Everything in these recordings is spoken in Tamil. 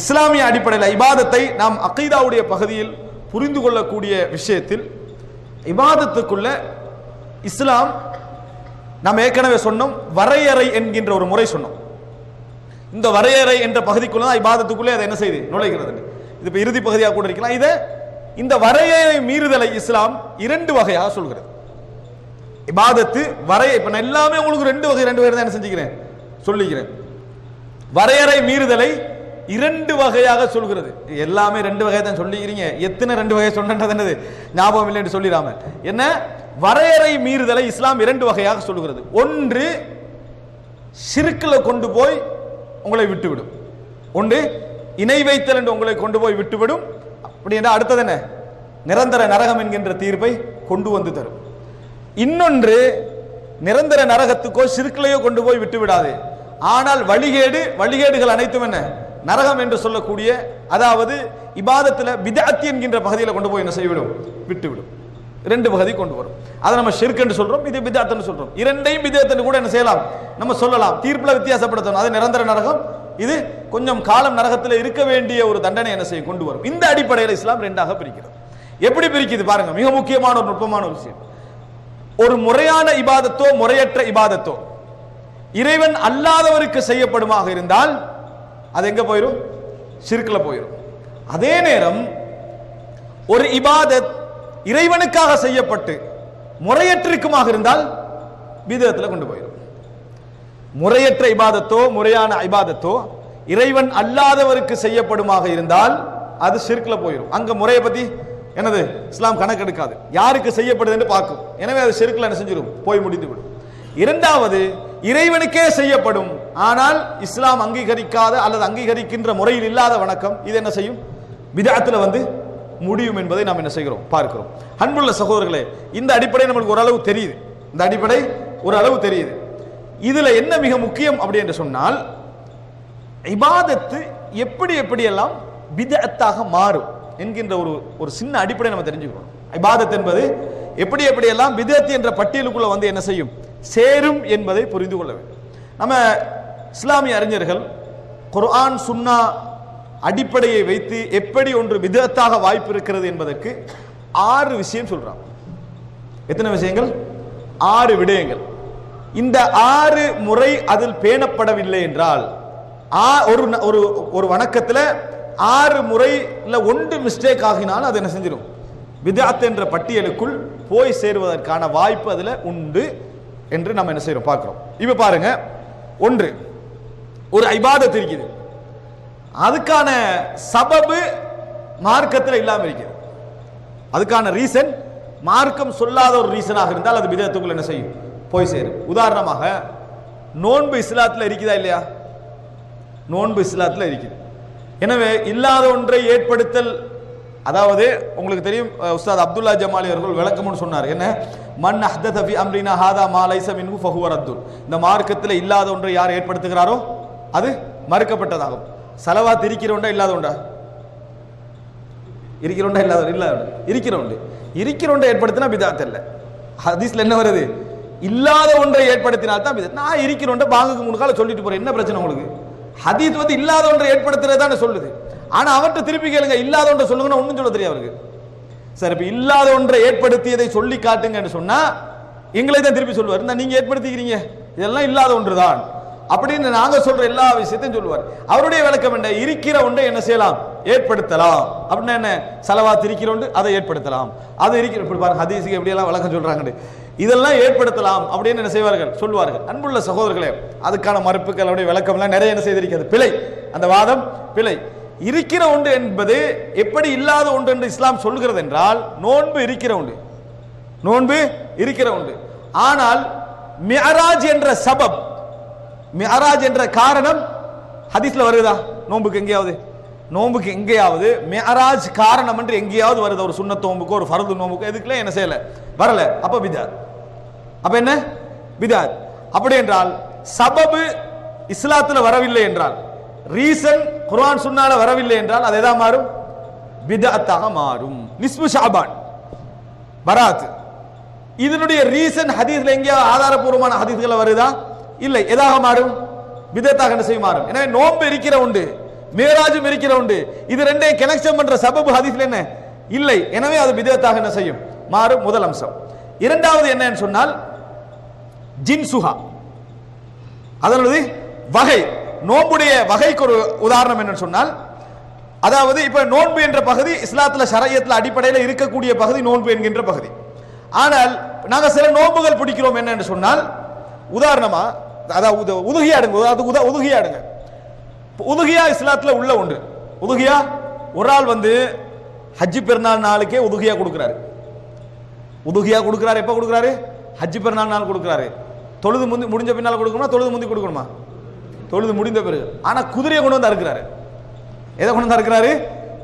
இஸ்லாமிய அடிப்படையில் இபாதத்தை நாம் அகைதாவுடைய பகுதியில் புரிந்து கொள்ளக்கூடிய விஷயத்தில் இபாதத்துக்குள்ள இஸ்லாம் நாம் ஏற்கனவே சொன்னோம் வரையறை என்கின்ற ஒரு முறை சொன்னோம். இந்த வரையறை என்ற பகுதிக்குள்ள தான் இபாதத்துக்குள்ளே அதை என்ன செய்து? நுழைகிறது. இது இப்போ இறுதி பகுதியாக கூட இருக்கலாம். இதை இந்த வரையறை மீறுதலை இஸ்லாம் இரண்டு வகையாக சொல்கிறது. இபாதத்து வரைய இப்ப நான் எல்லாமே உங்களுக்கு ரெண்டு வகை ரெண்டு வகை தான் என்ன செஞ்சுக்கிறேன்? சொல்லிக்கிறேன். வரையறை மீறுதலை இரண்டு வகையாக சொல்கிறது. எல்லாமே ரெண்டு வகையை தான் சொல்லிக்கிறீங்க. எத்தனை ரெண்டு வகையை சொன்னது என்னது? ஞாபகம் இல்லை என்று சொல்லிடாம. என்ன? வரையறை மீறுதலை இஸ்லாம் இரண்டு வகையாக சொல்கிறது ஒன்று சிறுக்கில் கொண்டு போய் உங்களை விட்டுவிடும். ஒன்று இணை வைத்தல் என்று உங்களை கொண்டு போய் விட்டுவிடும். அப்படி என்றால் அடுத்தது என்ன? நிரந்தர நரகம் என்கின்ற தீர்ப்பை கொண்டு வந்து தரும். இன்னொன்று நிரந்தர நரகத்துக்கோ சிறுக்கிலையோ கொண்டு போய் விட்டு விடாது ஆனால் வழிகேடு வழிகேடுகள் அனைத்தும் என்ன? நரகம் என்று சொல்லக்கூடிய அதாவது இபாதத்தில் பிதாத்தி என்கின்ற பகுதியில் கொண்டு போய் என்ன செய்விடும்? விட்டுவிடும். ரெண்டு பகுதி கொண்டு வரும். அதை நம்ம ஷிர்க் சொல்கிறோம் சொல்றோம் இது பிதாத்துன்னு சொல்றோம். இரண்டையும் பிதாத்துன்னு கூட என்ன செய்யலாம்? நம்ம சொல்லலாம். தீர்ப்பில் வித்தியாசப்படுத்தணும். அது நிரந்தர நரகம். இது கொஞ்சம் காலம் நரகத்தில் இருக்க வேண்டிய ஒரு தண்டனை என்ன செய்ய கொண்டு வரும். இந்த அடிப்படையில் இஸ்லாம் ரெண்டாக பிரிக்கிறது. எப்படி பிரிக்குது பாருங்க. மிக முக்கியமான ஒரு நுட்பமான ஒரு விஷயம். ஒரு முறையான இபாதத்தோ முறையற்ற இபாதத்தோ இறைவன் அல்லாதவருக்கு செய்யப்படுமாக இருந்தால் அது எங்க போயிடும் சிறுக்கில் போயிடும் அதே நேரம் ஒரு இபாதத் இறைவனுக்காக செய்யப்பட்டு முறையற்றிருக்குமாக இருந்தால் விதத்தில் கொண்டு போயிடும் முறையற்ற இபாதத்தோ முறையான இபாதத்தோ இறைவன் அல்லாதவருக்கு செய்யப்படுமாக இருந்தால் அது சிறுக்கில் போயிடும் அங்க முறையை பத்தி என்னது? இஸ்லாம் கணக்கெடுக்காது. யாருக்கு செய்யப்படுது என்று பார்க்கும். எனவே அது ஷிர்க்ல என்ன செஞ்சிடும் போய் முடிந்து விடும். இரண்டாவது இறைவனுக்கே செய்யப்படும் ஆனால் இஸ்லாம் அங்கீகரிக்காத அல்லது அங்கீகரிக்கின்ற முறையில் இல்லாத வணக்கம் இது என்ன செய்யும்? விதத்தில் வந்து முடியும் என்பதை நாம் என்ன செய்கிறோம்? பார்க்கிறோம். அன்புள்ள சகோதரர்களே இந்த அடிப்படை நம்மளுக்கு ஓரளவு தெரியுது. இந்த அடிப்படை ஒரு அளவு தெரியுது. இதில் என்ன மிக முக்கியம் அப்படி என்று சொன்னால் இபாதத்து எப்படி எப்படியெல்லாம் விதத்தாக மாறும் என்கின்ற ஒரு ஒரு சின்ன அடிப்படை நம்ம தெரிஞ்சுக்கணும். இபாதத் என்பது எப்படி எப்படியெல்லாம் விதத்து என்ற பட்டியலுக்குள்ள வந்து என்ன செய்யும்? சேரும் என்பதை புரிந்து கொள்ள வேண்டும். நம்ம இஸ்லாமிய அறிஞர்கள் குர்ஆன் சுன்னா அடிப்படையை வைத்து எப்படி ஒன்று விதத்தாக வாய்ப்பு இருக்கிறது என்பதற்கு ஆறு விஷயம் சொல்றான். எத்தனை விஷயங்கள்? ஆறு விடயங்கள். இந்த ஆறு முறை அதில் பேணப்படவில்லை என்றால் ஆ- ஒரு ஒரு ஒரு வணக்கத்தில் ஆறு முறை இல்லை ஒன்று மிஸ்டேக் ஆகினாலும் அது என்ன செஞ்சிடும் விதாத் என்ற பட்டியலுக்குள் போய் சேருவதற்கான வாய்ப்பு அதில் உண்டு என்று நம்ம என்ன செய்கிறோம் பார்க்குறோம். இப்போ பாருங்க. ஒன்று ஒரு ஐபாதத் இருக்குது. அதுக்கான சபபு மார்க்கத்தில் இல்லாமல் இருக்குது. அதுக்கான ரீசன் மார்க்கம் சொல்லாத ஒரு ரீசனாக இருந்தால் அது விதத்துக்குள்ள என்ன செய்யும்? போய் சேரும். உதாரணமாக நோன்பு இஸ்லாத்தில் இருக்குதா இல்லையா? நோன்பு இஸ்லாத்தில் இருக்குது. எனவே இல்லாத ஒன்றை ஏற்படுத்தல் அதாவது உங்களுக்கு தெரியும் உஸ்தாத் அப்துல்லா ஜமாலி அவர்கள் விளக்கம்னு சொன்னார். என்ன? மன் அஹ்தத ஃபி அம்ரினா ஹாதா மா லைஸ மின்ஹு இந்த மார்க்கத்தில் இல்லாத ஒன்றை யார் ஏற்படுத்துகிறாரோ? அது மறுக்கப்பட்டதாகும். சலவாத் இருக்கிறோண்டா இல்லாத உண்டா இருக்கிறோண்டா இல்லாத இல்லாத இருக்கிறோண்டு இருக்கிறோண்டை ஏற்படுத்தினா பிதாத் இல்லை ஹதீஸ்ல என்ன வருது? இல்லாத ஒன்றை ஏற்படுத்தினால் தான் பிதாத். நான் இருக்கிறோண்ட பாங்குக்கு முன்கால சொல்லிட்டு போறேன். என்ன பிரச்சனை உங்களுக்கு? ஹதீஸ் வந்து இல்லாத ஒன்றை ஏற்படுத்துறது தானே சொல்லுது? ஆனா அவர்கிட்ட திருப்பி கேளுங்க. இல்லாத ஒன்றை சொல்லுங்கன்னா ஒன்றும் சொல்ல தெரியும் அவருக்கு. சரி இப்போ இல்லாத ஒன்றை ஏற்படுத்தியதை சொல்லி காட்டுங்கன்னு சொன்னா எங்களை தான் திருப்பி சொல்லுவார். "இந்தா நீங்க ஏற்படுத்திக்கிறீங்க? இதெல்லாம் இல்லாத ஒன்று தான் அப்படின்னு நாங்க சொல்ற எல்லா விஷயத்தையும் சொல்லுவார். அவருடைய விளக்கம் என்ன? இருக்கிற ஒன்றை என்ன செய்யலாம்? ஏற்படுத்தலாம். அப்படின்னா என்ன? செலவா இருக்கிற ஒன்று அதை ஏற்படுத்தலாம். அது இருக்கிற இப்படி பாருங்க ஹதீஸுக்கு எப்படியெல்லாம் விளக்கம் சொல்றாங்க இதெல்லாம் ஏற்படுத்தலாம் அப்படின்னு என்ன செய்வார்கள்? சொல்வார்கள் அன்புள்ள சகோதரர்களே அதுக்கான மறுப்புகள் அவருடைய விளக்கம்லாம் நிறைய என்ன செய்திருக்கிறது? பிழை. அந்த வாதம் பிழை. இருக்கிற ஒன்று என்பது எப்படி இல்லாத ஒன்று என்று இஸ்லாம் சொல்கிறது என்றால் நோன்பு இருக்கிற உண்டு. நோன்பு இருக்கிற உண்டு. ஆனால் மியராஜ் என்ற சபப் மியராஜ் என்ற காரணம் ஹதீஸ்ல வருதா? நோன்புக்கு எங்கேயாவது? நோன்புக்கு எங்கேயாவது? மியராஜ் காரணம் என்று எங்கேயாவது வருது? ஒரு சுண்ணத் நோன்புக்கோ ஒரு ஃபரது நோன்புக்கோ? எதுக்குலாம் என்ன செய்யல? வரல. அப்ப பிதாத். அப்ப என்ன? பிதாத். அப்படி என்றால் சபபு இஸ்லாத்துல வரவில்லை என்றால் ரீசன் குர்ஆன் சுன்னால வரவில்லை என்றால் அது எதா மாறும்? பிதாத்தாக மாறும். நிஸ்பு ஷாபான். பராத் இதனுடைய ரீசன் ஹதீஸ்ல எங்கேயாவது ஆதாரபூர்வமான ஹதீஸ்களை வருதா? இல்லை எதாக மாறும்? விதத்தாக என்ன செய்ய மாறும். எனவே நோன்பு இருக்கிற உண்டு மேராஜும் இருக்கிற உண்டு. இது ரெண்டையும் கனெக்ஷன் பண்ற சபபு ஹதீஸ்ல என்ன? இல்லை. எனவே அது விதத்தாக என்ன செய்யும்? மாறும் முதல் அம்சம். இரண்டாவது என்னன்னு சொன்னால் ஜின்சுஹா அதனது வகை. நோன்புடைய வகைக்கு ஒரு உதாரணம் என்னன்னு சொன்னால் அதாவது இப்ப நோன்பு என்ற பகுதி இஸ்லாத்துல ஷரியத்துல அடிப்படையில் இருக்கக்கூடிய பகுதி நோன்பு என்கின்ற பகுதி. ஆனால் நாங்கள் சில நோன்புகள் பிடிக்கிறோம் என்னன்னு சொன்னால் உதாரணமா அதாவது உதுகியாடுங்க. அது உத உதுகியாடுங்க. உதுகியா இஸ்லாத்தில் உள்ள உண்டு உதுகியா? ஒரு ஆள் வந்து ஹஜ்ஜி பெருநாள் நாளுக்கே உதுகியா கொடுக்குறாரு. உதுகியா கொடுக்குறாரு எப்போ கொடுக்குறாரு? ஹஜ்ஜி பெருநாள் நாள் கொடுக்குறாரு. தொழுது முந்தி முடிஞ்ச பின்னால் கொடுக்கணுமா? தொழுது முந்தி கொடுக்கணுமா? தொழுது முடிந்த பிறகு. ஆனால் குதிரையை கொண்டு வந்து அறுக்கிறாரு. எதை கொண்டு வந்து அறுக்கிறாரு?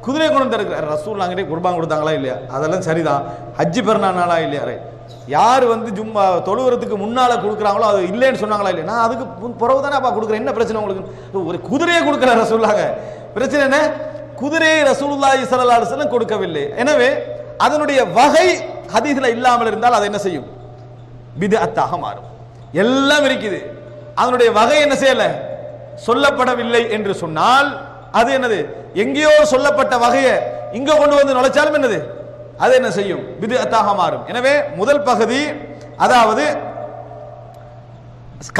குதிரையை கொண்டு வந்து அறுக்கிறாரு. ரசூல் நாங்கிட்டே குர்பான் கொடுத்தாங்களா இல்லையா? அதெல்லாம் சரிதான். ஹஜ்ஜி பெருநாள் நாளா இல்லையா? ரைட். யார் வந்து ஜும்மா தொழுகிறதுக்கு முன்னால கொடுக்குறாங்களோ அது இல்லைன்னு சொன்னாங்களா இல்லையா? நான் அதுக்கு முன் பிறகு தானே அப்பா கொடுக்குறேன். என்ன பிரச்சனை உங்களுக்கு? ஒரு குதிரையை கொடுக்குற ரசூல்லாங்க பிரச்சனை என்ன? குதிரையை ரசூல்லா ஸல்லல்லாஹு அலைஹி கொடுக்கவில்லை. எனவே அதனுடைய வகை ஹதீஸில் இல்லாமல் இருந்தால் அது என்ன செய்யும்? விது அத்தாக மாறும். எல்லாம் இருக்குது. அதனுடைய வகை என்ன செய்யல? சொல்லப்படவில்லை என்று சொன்னால் அது என்னது? எங்கேயோ சொல்லப்பட்ட வகையை இங்க கொண்டு வந்து நுழைச்சாலும் என்னது? அது என்ன செய்யும்? பிதஅத்தாக மாறும். எனவே முதல் பகுதி அதாவது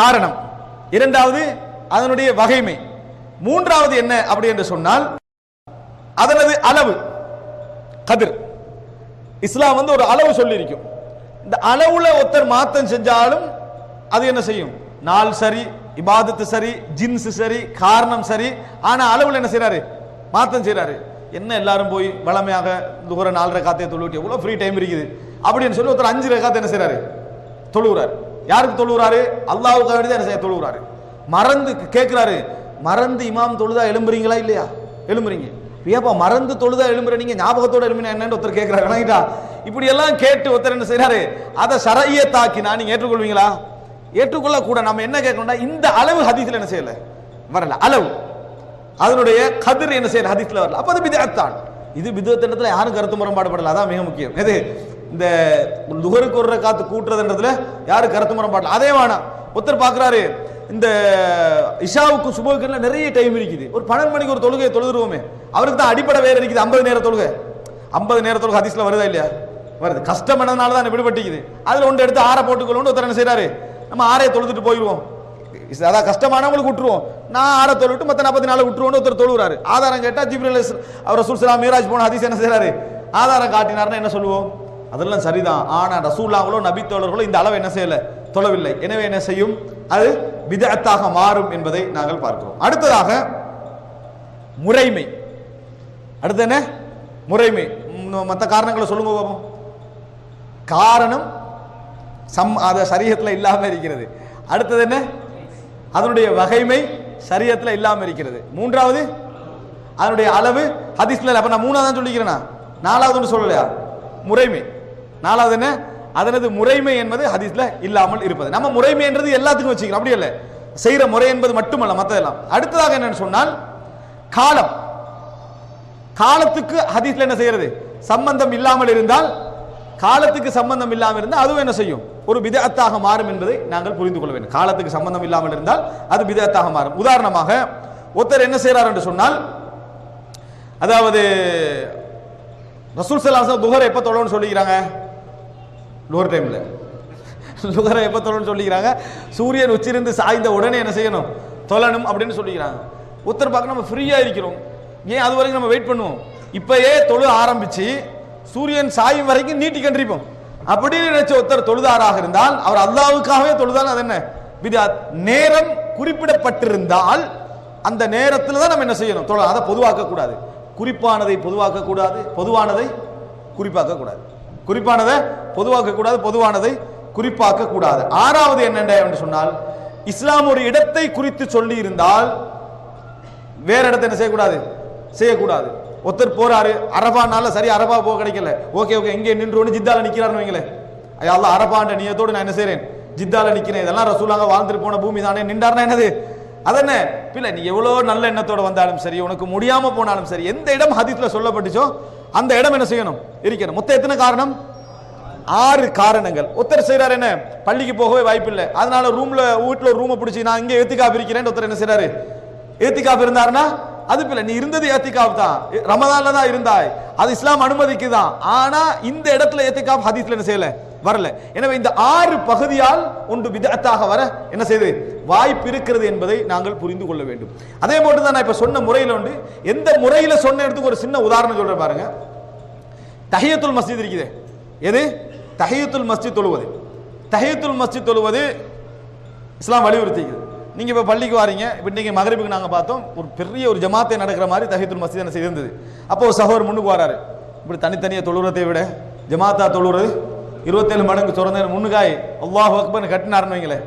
காரணம். இரண்டாவது அதனுடைய வகைமை. மூன்றாவது என்ன அப்படி என்று சொன்னால் அதனது அளவு கதிர். இஸ்லாம் வந்து ஒரு அளவு சொல்லியிருக்கும். இந்த அளவுல ஒருத்தர் மாத்தம் செஞ்சாலும் அது என்ன செய்யும்? நாள் சரி இபாதத்து சரி ஜின்ஸ் சரி காரணம் சரி ஆனா அளவுல என்ன செய்யறாரு மாத்தம் செய்யறாரு என்ன எல்லாரும் போய் வளமையாக தூர நாலு ரகாத்தை தொழுவிட்டு எவ்வளோ ஃப்ரீ டைம் இருக்குது? அப்படின்னு சொல்லி ஒருத்தர் அஞ்சு ரகாத்தை என்ன செய்கிறாரு தொழுகிறார் யாருக்கு தொழுகிறாரு அல்லாவுக்காக தான் என்ன செய்ய தொழுகிறாரு மறந்து கேட்குறாரு மறந்து இமாம் தொழுதா எழும்புறீங்களா இல்லையா? எழும்புறீங்க. ஏப்பா மறந்து தொழுதா எழும்புற? நீங்க ஞாபகத்தோட எழும்பினா என்னன்னு ஒருத்தர் கேட்கிறாரு வணங்கிட்டா. இப்படி எல்லாம் கேட்டு ஒருத்தர் என்ன செய்யறாரு அதை சரையத்தாக்கினா நீங்க ஏற்றுக்கொள்வீங்களா? ஏற்றுக்கொள்ள கூட நம்ம என்ன கேட்கணும்னா இந்த அளவு ஹதீஸ்ல என்ன செய்யல? வரல. அளவு. அதனுடைய கதிர் என்ன செய்யற ஹதீஸ்ல வரல. அப்ப அது பிதத்தான் இது பிதத்தினத்துல யாரும் கருத்து முரண்பாடுபடல. அதான் மிக முக்கியம். எது இந்த நுகருக்கு ஒரு காத்து கூட்டுறதுன்றதுல யாரும் கருத்து முரண்பாடல. அதே வேணாம் ஒருத்தர் பார்க்குறாரு இந்த இஷாவுக்கு சுபோக்குல நிறைய டைம் இருக்குது. ஒரு பன்னெண்டு மணிக்கு ஒரு தொழுகையை தொழுதுருவோமே. அவருக்கு தான் அடிப்படை வேற இருக்குது. ஐம்பது நேர தொழுகை. ஐம்பது நேர தொழுகை ஹதீஸ்ல வருதா இல்லையா? வருது. கஷ்டம் என்னதுனால தான் விடுபட்டிக்குது. அதுல ஒன்று எடுத்து ஆற போட்டுக்கொள்ளணும் ஒருத்தர் என்ன செய்றாரு? நம்ம ஆறையை தொழுதுட்டு போயிடுவோம். அதான் கஷ்டமானவங்களுக்கு விட்டுருவோம். நான் ஆற தொழுவிட்டு மற்ற நாற்பத்தி நாலு விட்டுருவோன்னு ஒருத்தர் தொழுகிறாரு ஆதாரம் கேட்டால் ஜிப்ரல் அவர் ரசூல் சலாம் மீராஜ் போன ஹதீஸ் என்ன செய்றாரு? ஆதாரம் காட்டினார்னா என்ன சொல்லுவோம்? அதெல்லாம் சரிதான். ஆனால் ரசூல்லாங்களோ நபி தோழர்களோ இந்த அளவு என்ன செய்யல? தொழவில்லை. எனவே என்ன செய்யும்? அது விதத்தாக மாறும் என்பதை நாங்கள் பார்க்கிறோம். அடுத்ததாக முறைமை. அடுத்து என்ன? முறைமை. மற்ற காரணங்களை சொல்லுங்க பாப்போம். காரணம் சம் அது சரியத்தில் இல்லாமல் இருக்கிறது. அடுத்தது என்ன? அதனுடைய வகைமை சரியத்தில் இல்லாமல் இருக்கிறது. மூன்றாவது அதனுடைய அளவு ஹதீஸ்ல அப்போ நான் மூணாவது தான் சொல்லிக்கிறேனா? நாலாவது ஒன்று சொல்லலையா? முறைமை. நாலாவது என்ன? அதனது முறைமை என்பது ஹதீஸ்ல இல்லாமல் இருப்பது. நம்ம முறைமை என்றது எல்லாத்துக்கும் வச்சுக்கிறோம். அப்படி இல்லை செய்கிற முறை என்பது மட்டுமல்ல மற்றதெல்லாம் அடுத்ததாக என்னன்னு சொன்னால் காலம். காலத்துக்கு ஹதீஸ்ல என்ன செய்யறது? சம்பந்தம் இல்லாமல் இருந்தால் காலத்துக்கு சம்பந்தம் இல்லாமல் இருந்தால் அதுவும் என்ன செய்யும்? ஒரு விதத்தாக மாறும் என்பதை நாங்கள் புரிந்து கொள்ள வேண்டும். காலத்துக்கு சம்பந்தம் இல்லாமல் இருந்தால் அது விதத்தாக மாறும். உதாரணமாக ஒருத்தர் என்ன செய்கிறார் என்று சொன்னால் அதாவது ரசூல் சலாசம் துஹர் எப்போ தொழணும்னு சொல்லிக்கிறாங்க? லோர் டைமில் லுகரை எப்போ தொழணும்னு சொல்லிக்கிறாங்க? சூரியன் உச்சிருந்து சாய்ந்த உடனே என்ன செய்யணும்? தொழணும் அப்படின்னு சொல்லிக்கிறாங்க. ஒருத்தர் பார்க்க நம்ம ஃப்ரீயா இருக்கிறோம். ஏன் அது வரைக்கும் நம்ம வெயிட் பண்ணுவோம்? இப்பயே தொழு ஆரம்பிச்சு சூரியன் சாயும் வரைக்கும் நீட்டி கண்டிப்போம் அப்படின்னு நினைச்ச ஒருத்தர் தொழுதாராக இருந்தால் அவர் அல்லாவுக்காகவே தொழுதால் அது என்ன? நேரம் குறிப்பிடப்பட்டிருந்தால் அந்த நேரத்தில் தான் நம்ம என்ன செய்யணும்? தொழ அதை பொதுவாக்க கூடாது குறிப்பானதை பொதுவாக்க கூடாது பொதுவானதை குறிப்பாக்க கூடாது குறிப்பானதை பொதுவாக்க கூடாது பொதுவானதை குறிப்பாக்க கூடாது ஆறாவது என்னென்ன என்று சொன்னால் இஸ்லாம் ஒரு இடத்தை குறித்து சொல்லி இருந்தால் வேற இடத்தை என்ன செய்யக்கூடாது? செய்யக்கூடாது. ஒருத்தர் போறாரு அரபானால சரி அரபா போக கிடைக்கல. ஓகே ஓகே இங்கே நின்று ஜித்தால நிற்கிறாருன்னு வைங்களேன். ஐயா அரபான்ற நியத்தோடு நான் என்ன செய்கிறேன் ஜித்தால நிக்கிறேன். இதெல்லாம் ரசூலாக வாழ்ந்துட்டு போன பூமி தானே நின்றார்னா என்னது? அதென்ன? பிள்ளை நீ எவ்வளோ நல்ல எண்ணத்தோட வந்தாலும் சரி உனக்கு முடியாம போனாலும் சரி எந்த இடம் ஹதீஸ்ல சொல்லப்பட்டுச்சோ அந்த இடம் என்ன செய்யணும்? இருக்கணும். மொத்தம் எத்தனை காரணம்? ஆறு காரணங்கள். ஒருத்தர் செய்கிறார் என்ன? பள்ளிக்கு போகவே வாய்ப்பில்லை. அதனால ரூம்ல வீட்டுல ரூமை பிடிச்சி நான் இங்கே ஏத்திக்காப்பு இருக்கிறேன் ஒருத்தர் என்ன செய்றாரு? ஏத்திக்காப்பு இருந்தாருன்னா அது பிள்ளை நீ இருந்தது ஏத்திகாப் தான். ரமதான்ல தான் இருந்தாய். அது இஸ்லாம் அனுமதிக்குதான். ஆனா இந்த இடத்துல ஏத்திகாப் ஹதீஸ்ல என்ன செய்யல? வரல. எனவே இந்த ஆறு பகுதியால் ஒன்று விதத்தாக வர என்ன செய்து? வாய்ப்பு இருக்கிறது என்பதை நாங்கள் புரிந்து கொள்ள வேண்டும். அதே போன்று தான் நான் இப்ப சொன்ன முறையில் உண்டு. எந்த முறையில் சொன்ன இடத்துக்கு ஒரு சின்ன உதாரணம் சொல்றேன் பாருங்க. தஹியத்துல் மஸ்ஜித் இருக்குது. எது? தஹியத்துல் மஸ்ஜித் தொழுவது. தஹியத்துல் மஸ்ஜித் தொழுவது இஸ்லாம் வலியுறுத்திக்குது. நீங்கள் இப்போ பள்ளிக்கு வாரீங்க. இப்போ இன்றைக்கி மகரிப்புக்கு நாங்கள் பார்த்தோம். ஒரு பெரிய ஒரு ஜமாத்தை நடக்கிற மாதிரி தஹீத்துல் மசித் என்ன செய்திருந்தது? அப்போ ஒரு சகோதர் முன்னுக்கு வராரு. இப்படி தனித்தனியாக தொழுறதை விட ஜமாத்தா தொழுறது இருபத்தேழு மடங்கு சுரந்த முன்னுக்காய். அல்லாஹ் அக்பர்னு கட்டினார்னு வைங்களேன்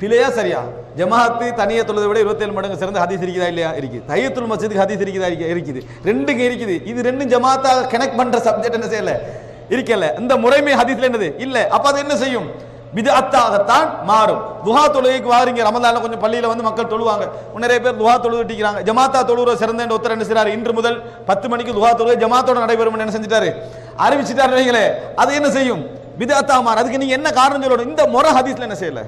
பிழையா சரியா? ஜமாத்து தனியாக தொழுதை விட இருபத்தேழு மடங்கு சிறந்த ஹதீஸ் இருக்குதா இல்லையா? இருக்குது தையத்துல் மஸ்ஜிதுக்கு ஹதீஸ் இருக்குதா இருக்குது. ரெண்டுக்கு இருக்குது. இது ரெண்டும் ஜமாத்தா கனெக்ட் பண்ணுற சப்ஜெக்ட் என்ன செய்யல? இருக்கல. இந்த முறைமை ஹதீஸ்ல என்னது? இல்லை. அப்போ அது என்ன செய்யும்? விதத்தாகத்தான் மாறும். துஹா தொழுகைக்கு வாருங்க. ரமதானில் கொஞ்சம் பள்ளியில வந்து மக்கள் தொழுவாங்க. நிறைய பேர் துஹா தொழுதுட்டிக்கிறாங்க ஜமாத்தா தொழுகிற சிறந்த ஒருத்தர் என்ன செய்றாரு? இன்று முதல் பத்து மணிக்கு துஹா தொழுகை ஜமாத்தோட நடைபெறும் என்ன செஞ்சிட்டாரு? அறிவிச்சிட்டாரு வைங்களே. அது என்ன செய்யும்? விதத்தா மாறு அதுக்கு நீங்க என்ன காரணம் சொல்லணும்? இந்த முறை ஹதீஸ்ல என்ன செய்யல?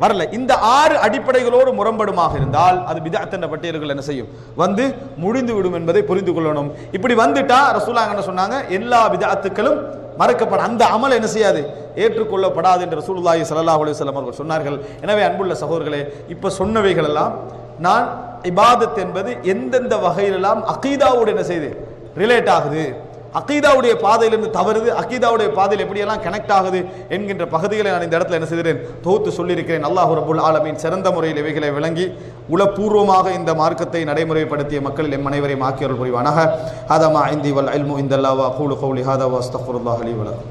வரல. இந்த ஆறு அடிப்படைகளோடு முரண்படுமாக இருந்தால் அது பிதாத்தன பட்டியல்கள் என்ன செய்யும்? வந்து முடிந்து விடும் என்பதை புரிந்து கொள்ளணும். இப்படி வந்துட்டா ரசூலாங்க என்ன சொன்னாங்க? எல்லா விதாத்துக்களும் மறக்கப்பட அந்த அமல் என்ன செய்யாது? ஏற்றுக்கொள்ளப்படாது என்று ரசூலுல்லாஹி ஸல்லல்லாஹு அலைஹி அவர்கள் சொன்னார்கள். எனவே அன்புள்ள சகோதரர்களே இப்போ சொன்னவைகள் எல்லாம் நான் இபாதத் என்பது எந்தெந்த வகையிலெல்லாம் அகீதாவோடு என்ன செய்து ரிலேட் ஆகுது? அகீதாவுடைய பாதையிலிருந்து தவறுது அகீதாவுடைய பாதையில் எப்படியெல்லாம் கனெக்ட் ஆகுது என்கின்ற பகுதிகளை நான் இந்த இடத்துல என்ன செய்கிறேன் தொகுத்து சொல்லியிருக்கிறேன். அல்லாஹ் ரபுல் ஆலமீன் சிறந்த முறையில் இவைகளை விளங்கி உளப்பூர்வமாக இந்த மார்க்கத்தை நடைமுறைப்படுத்திய மக்களில் எம் அனைவரையும் ஆக்கியவர்கள் புரிவானாக. ஹதமா இந்தி வல் அல்மு இந்தல்லாவா கூலு கௌலி ஹாதா வஸ்தஃபுல்லாஹ் அலி வலக்கும்